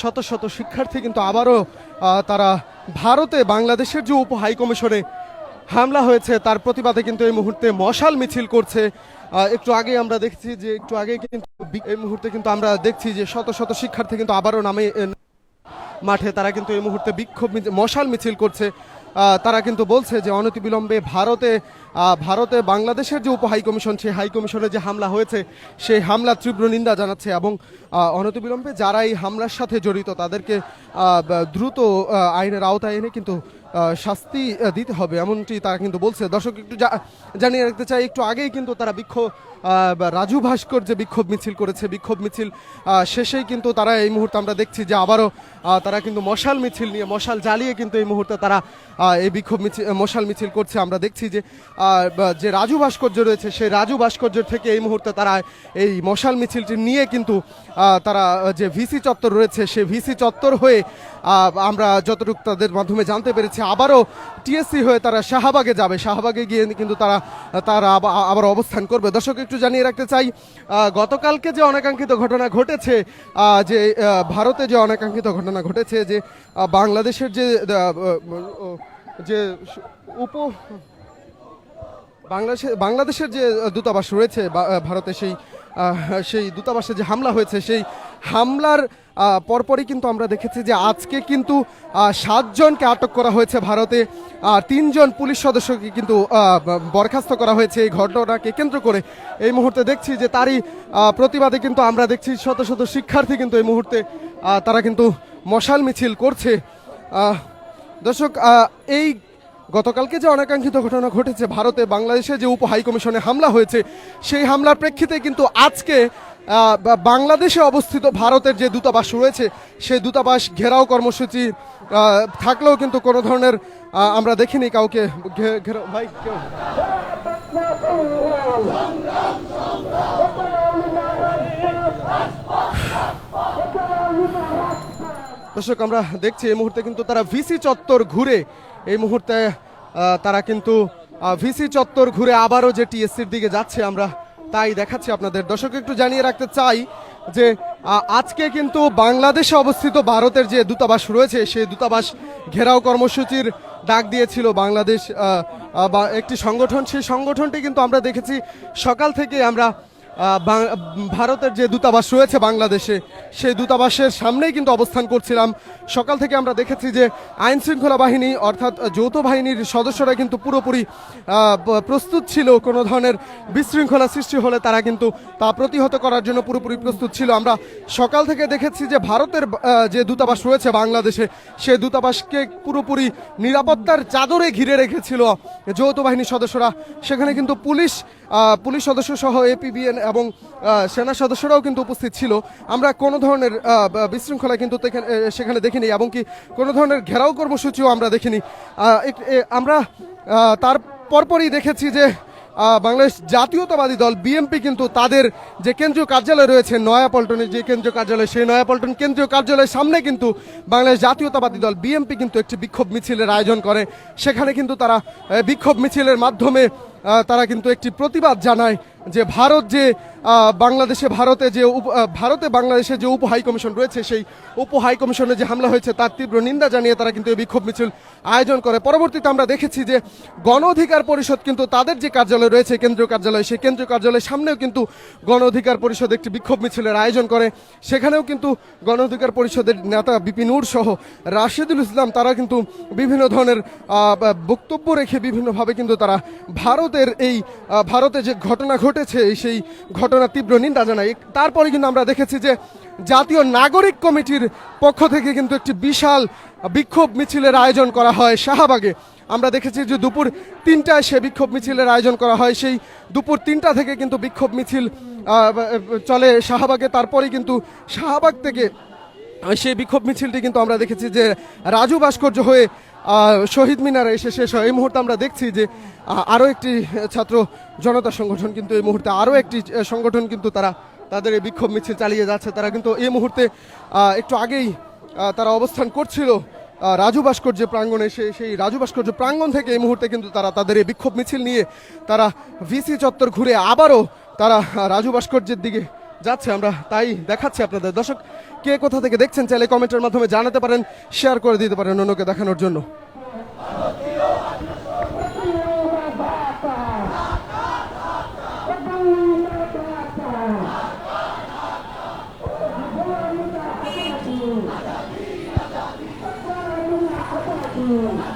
শত শত শিক্ষার্থী কিন্তু আবারও তারা ভারতে বাংলাদেশের যে উপ হাইকমিশনে হামলা হয়েছে, তার প্রতিবাদে কিন্তু এই মুহূর্তে মশাল মিছিল করছে। একটু আগে আমরা দেখছি যে, একটু আগে কিন্তু এই মুহূর্তে কিন্তু আমরা দেখছি যে শত শত শিক্ষার্থী কিন্তু আবারও নামে মাঠে তারা কিন্তু এই মুহূর্তে বিক্ষোভ মশাল মিছিল করছে। তারা কিন্তু বলছে যে অনতিবিলম্বে ভারতে ভারতে বাংলাদেশের যে উপ হাই কমিশন, সেই হাই কমিশনে যে হামলা হয়েছে, সেই হামলা তীব্র নিন্দা জানাচ্ছে এবং অনতি অনতিবিলম্বে যারা এই হামলার সাথে জড়িত তাদেরকে দ্রুত আইনের আওতায় এনে কিন্তু শাস্তি দিতে হবে, এমনটি তারা কিন্তু বলছে। দর্শক, একটু জানিয়ে রাখতে চাই, একটু আগেই কিন্তু তারা বিক্ষোভ রাজু ভাস্কর যে বিক্ষোভ মিছিল করেছে, বিক্ষোভ মিছিল শেষেই কিন্তু তারা এই মুহূর্তে আমরা দেখছি যে আবারও তারা কিন্তু মশাল মিছিল নিয়ে, মশাল জ্বালিয়ে কিন্তু এই মুহূর্তে তারা এই বিক্ষোভ মিছিল মশাল মিছিল করছে। আমরা দেখছি যে যে রাজু ভাস্কর্য রয়েছে, সেই রাজু ভাস্কর্য থেকে এই মুহূর্তে তারা এই মশাল মিছিলটি নিয়ে কিন্তু তারা যে ভিসি চত্বর রয়েছে, সেই ভিসি চত্বর হয়ে আমরা যতটুকু তাদের মাধ্যমে জানতে পেরেছি আবারও টিএসসি হয়ে তারা শাহবাগে যাবে। শাহবাগে গিয়ে কিন্তু তারা তারা আবার অবস্থান করবে। দর্শক, একটু জানিয়ে রাখতে চাই গতকালকে যে অনাকাঙ্ক্ষিত ঘটনা ঘটেছে যে ভারতে যে অনাকাঙ্ক্ষিত ঘটনা ঘটেছে, যে বাংলাদেশের যে যে উপ, বাংলাদেশে, বাংলাদেশের যে দূতাবাস রয়েছে ভারতে সেই সেই দূতাবাসে যে হামলা হয়েছে, সেই হামলার পরপরই কিন্তু আমরা দেখেছি যে আজকে কিন্তু সাতজনকে আটক করা হয়েছে ভারতে, আর তিনজন পুলিশ সদস্যকে কিন্তু বরখাস্ত করা হয়েছে এই ঘটনাকে কেন্দ্র করে। এই মুহূর্তে দেখছি যে তারই প্রতিবাদে কিন্তু আমরা দেখছি শত শত শিক্ষার্থী কিন্তু এই মুহূর্তে তারা কিন্তু মশাল মিছিল করছে। দর্শক এই গতকালকে যে অনাকাঙ্ক্ষিত ঘটনা ঘটেছে, ভারতে বাংলাদেশে যে উপ হাই কমিশনে হামলা হয়েছে, সেই হামলার প্রেক্ষিতে কিন্তু আজকে বাংলাদেশে অবস্থিত ভারতের যে দূতাবাস রয়েছে, সেই দূতাবাস ঘেরাও কর্মসূচি থাকলেও কিন্তু কোনো ধরনের আমরা দেখিনি কাউকে। ঘেরাও, ভাই, কেউ দর্শক, আমরা দেখছি এই মুহূর্তে কিন্তু তারা ভিসি চত্বর ঘুরে এই মুহূর্তে তারা কিন্তু ভিসি চত্বর ঘুরে আবারও যে টিএসসির দিকে যাচ্ছে আমরা, তাই দেখাচ্ছি আপনাদের। দর্শক, একটু জানিয়ে রাখতে চাই যে আজকে কিন্তু বাংলাদেশে অবস্থিত ভারতের যে দূতাবাস রয়েছে, সেই দূতাবাস ঘেরাও কর্মসূচির ডাক দিয়েছিল বাংলাদেশ একটি সংগঠন। সেই সংগঠনটি কিন্তু আমরা দেখেছি সকাল থেকে আমরা ভারতের যে দূতাবাস রয়েছে বাংলাদেশে, সেই দূতাবাসের সামনেই কিন্তু অবস্থান করছিলাম। সকাল থেকে আমরা দেখেছি যে আইন শৃঙ্খলা বাহিনী অর্থাৎ যৌথ বাহিনীর সদস্যরা কিন্তু পুরোপুরি প্রস্তুত ছিল। কোনো ধরনের বিশৃঙ্খলা সৃষ্টি হলে তারা কিন্তু তা প্রতিহত করার জন্য পুরোপুরি প্রস্তুত ছিল। আমরা সকাল থেকে দেখেছি যে ভারতের যে দূতাবাস রয়েছে বাংলাদেশে, সেই দূতাবাসকে পুরোপুরি নিরাপত্তার চাদরে ঘিরে রেখেছিল যৌথ বাহিনীর সদস্যরা। সেখানে কিন্তু পুলিশ পুলিশ সদস্য সহ এপিবিএন এবং সেনা সদস্যরাও কিন্তু উপস্থিত ছিল। আমরা কোনো ধরনের বিশৃঙ্খলা কিন্তু সেখানে দেখিনি এবং কি কোনো ধরনের ঘেরাও কর্মসূচিও আমরা দেখিনি। আমরা তার পরপরই দেখেছি যে বাংলাদেশ জাতীয়তাবাদী দল বিএনপি কিন্তু তাদের যে কেন্দ্রীয় কার্যালয় রয়েছে নয়াপল্টনের যে কেন্দ্রীয় কার্যালয়, সেই নয়াপল্টন কেন্দ্রীয় কার্যালয়ের সামনে কিন্তু বাংলাদেশ জাতীয়তাবাদী দল বিএনপি কিন্তু একটি বিক্ষোভ মিছিলের আয়োজন করে। সেখানে কিন্তু তারা বিক্ষোভ মিছিলের মাধ্যমে তারা কিন্তু একটি প্রতিবাদ জানায়। যে ভারত যে বাংলাদেশে ভারতে যে ভারতে বাংলাদেশে যে উপ হাই কমিশন রয়েছে, সেই উপ হাই কমিশনে যে হামলা হয়েছে তার তীব্র নিন্দা জানিয়ে তারা কিন্তু এই বিক্ষোভ মিছিল আয়োজন করে। পরবর্তীতে আমরা দেখেছি যে গণ অধিকার পরিষদ কিন্তু তাদের যে কার্যালয় রয়েছে, কেন্দ্রীয় কার্যালয়, সেই কেন্দ্রীয় কার্যালয়ের সামনেও কিন্তু গণ অধিকার পরিষদ একটি বিক্ষোভ মিছিলের আয়োজন করে। সেখানেও কিন্তু গণ অধিকার পরিষদের নেতা বিপিনুর সহ রাশেদুল ইসলাম, তারা কিন্তু বিভিন্ন ধরনের বক্তব্য রেখে বিভিন্নভাবে কিন্তু তারা ভারতের এই ভারতে যে ঘটনা ঘটেছে সেই ঘটনা তীব্র নিন্দা জানায় তারপরে কিন্তু আমরা দেখেছি যে জাতীয় নাগরিক কমিটির পক্ষ থেকে কিন্তু একটি বিশাল বিক্ষোভ মিছিলের আয়োজন করা হয় শাহবাগে। আমরা দেখেছি যে দুপুর তিনটায় সে বিক্ষোভ মিছিলের আয়োজন করা হয়। সেই দুপুর তিনটা থেকে কিন্তু বিক্ষোভ মিছিল চলে শাহবাগে। তারপরেই কিন্তু শাহবাগ থেকে সেই বিক্ষোভ মিছিলটি কিন্তু আমরা দেখেছি যে রাজু ভাস্কর্য হয়ে শহীদ মিনারে এসে শেষ হয়। এই মুহূর্তে আমরা দেখছি যে আরও একটি ছাত্র জনতা সংগঠন কিন্তু এই মুহূর্তে, আরও একটি সংগঠন কিন্তু তারা, তাদের এই বিক্ষোভ মিছিল চালিয়ে যাচ্ছে। তারা কিন্তু এই মুহূর্তে একটু আগেই তারা অবস্থান করছিল রাজু ভাস্কর্য প্রাঙ্গণে, সে, সেই রাজু ভাস্কর্য প্রাঙ্গণ থেকে এই মুহূর্তে কিন্তু তারা, তাদের এই বিক্ষোভ মিছিল নিয়ে তারা ভিসি চত্বর ঘুরে আবারও তারা রাজু ভাস্কর্যের দিকে যাচ্ছে আমরা তাই দেখাচ্ছি আপনাদের দর্শক, কে কোথা থেকে দেখছেন চাইলে কমেন্টের মাধ্যমে জানাতে পারেন, শেয়ার করে দিতে পারেন অন্যকে দেখানোর জন্য you.